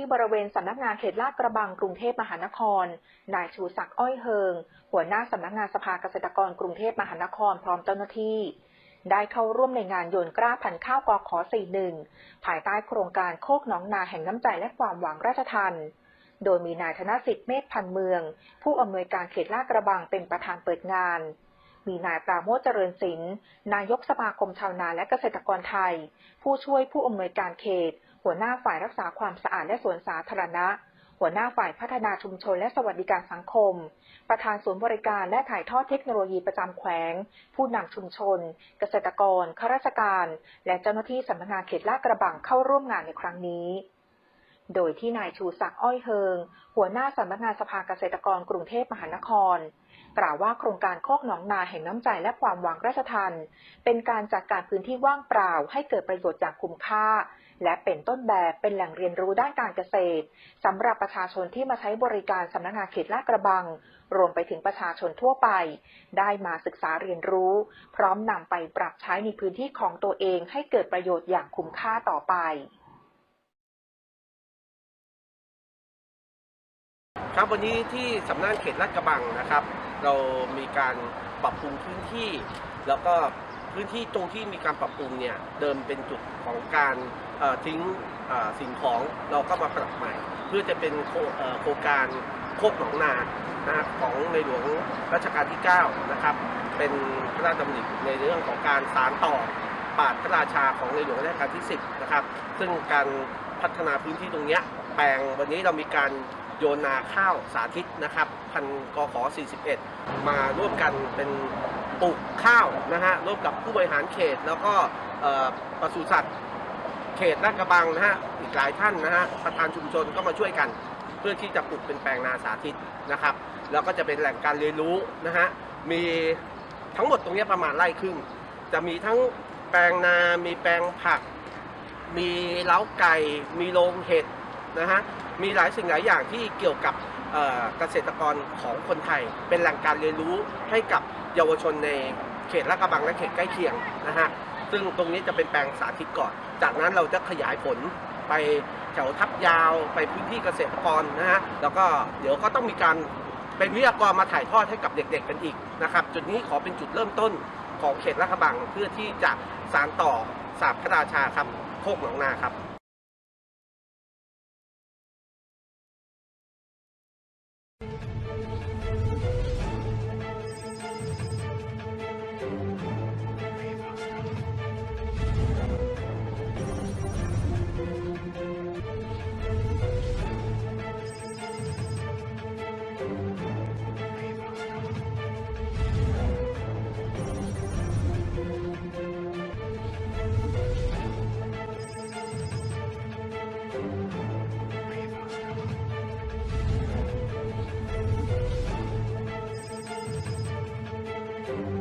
ที่บริเวณสำนักงานเขตลาดกระบังกรุงเทพมหานคร นายชูศักดิ์อ้อยเฮิง หัวหน้าสำนักงานสภาเกษตรกรกรุงเทพมหานครพร้อมเจ้าหน้าที่ ได้เข้าร่วมในงานโยนกล้าพันข้าวกอขอ41 ภายใต้โครงการโคกหนองนาแห่งน้ำใจและความหวังราชทันโดยมีนายธนสิทธิ์เมฆพันธ์เมือง ผู้อำนวยการเขตลาดกระบังเป็นประธานเปิดงาน มีนายปราโมชเจริญศิลป์นายกสมาคมชาวนาและเกษตรกรไทย ผู้ช่วยผู้อำนวยการเขต หัวหน้าฝ่ายรักษาความสะอาดและสวนสาธารณะ หัวหน้าฝ่ายพัฒนาชุมชนและสวัสดิการสังคม ประธานศูนย์บริการและถ่ายทอดเทคโนโลยีประจำแขวง ผู้นำชุมชน เกษตรกรข้าราชการ และเจ้าหน้าที่สำนักงานเขตลาดกระบังเข้าร่วมงานในครั้งนี้ โดยที่นายชูศักดิ์อ้อยเฮิง หัวหน้าสำนักงานสภาเกษตรกรกรุงเทพมหานคร กล่าวว่าโครงการโคกหนองนาแห่งน้ำใจและความหวังราชทันเป็นการจัดการพื้นที่ว่างเปล่าให้เกิดประโยชน์อย่างคุ้มค่า และเป็นต้นแบบเป็นแหล่งเรียนรู้ด้านการเกษตรสำหรับประชาชนที่มาใช้บริการสำนักงานเขตลาดกระบัง รวมไปถึงประชาชนทั่วไป ได้มาศึกษาเรียนรู้ พร้อมนำไปปรับใช้ในพื้นที่ของตัวเองให้เกิดประโยชน์อย่างคุ้มค่าต่อไป ครับวันนี้ที่สำนักเขตลาดกระบังนะครับ เรามีการปรับปรุงพื้นที่ แล้วก็พื้นที่ตรงที่มีการปรับปรุงเนี่ยเดิมเป็นจุดของการทิ้งสิ่งของเราก็มาปรับใหม่ เพื่อจะเป็นโครงการโคกหนองนานะของในหลวงรัชกาลที่ 9 นะครับ เป็นพระราชดำริในเรื่องของการสานต่อปราพระราชาของในหลวงรัชกาลที่ 10 นะครับ ซึ่งการพัฒนาพื้นที่ตรงนี้แปลงวันนี้เรามีการ โยนาข้าวสาธิตนะครับ พันกขอ41 มาร่วมกันเป็นปลูกข้าวนะฮะร่วมกับผู้บริหารเขต แล้วก็ปศุสัตว์เขตลาดกระบังนะฮะอีกหลายท่านนะฮะประธานชุมชนก็มาช่วยกัน เพื่อที่จะปลูกเป็นแปลงนาสาธิตนะครับ แล้วก็จะเป็นแหล่งการเรียนรู้นะฮะมีทั้งหมดตรงนี้ประมาณไร่ครึ่งจะมีทั้งแปลงนา มีแปลงผัก มีเล้าไก่ มีโรงเห็ดนะฮะ มีหลายสิ่งหลายอย่างที่เกี่ยวกับเกษตรกรของคนไทย เป็นแหล่งการเรียนรู้ให้กับเยาวชนในเขตลาดกระบังและเขตใกล้เคียงนะฮะซึ่งตรงนี้จะเป็นแปลงสาธิตก่อน จากนั้นเราจะขยายผลไปแถวทับยาวไปพื้นที่เกษตรกรนะฮะแล้วก็เดี๋ยวก็ต้องมีการเป็นวิทยากรมาถ่ายทอดให้กับเด็กๆกันอีกนะครับ จุดนี้ขอเป็นจุดเริ่มต้นของเขตลาดกระบังเพื่อที่จะสานต่อสาบพระราชาครับโคกหนองนาครับ Thank you.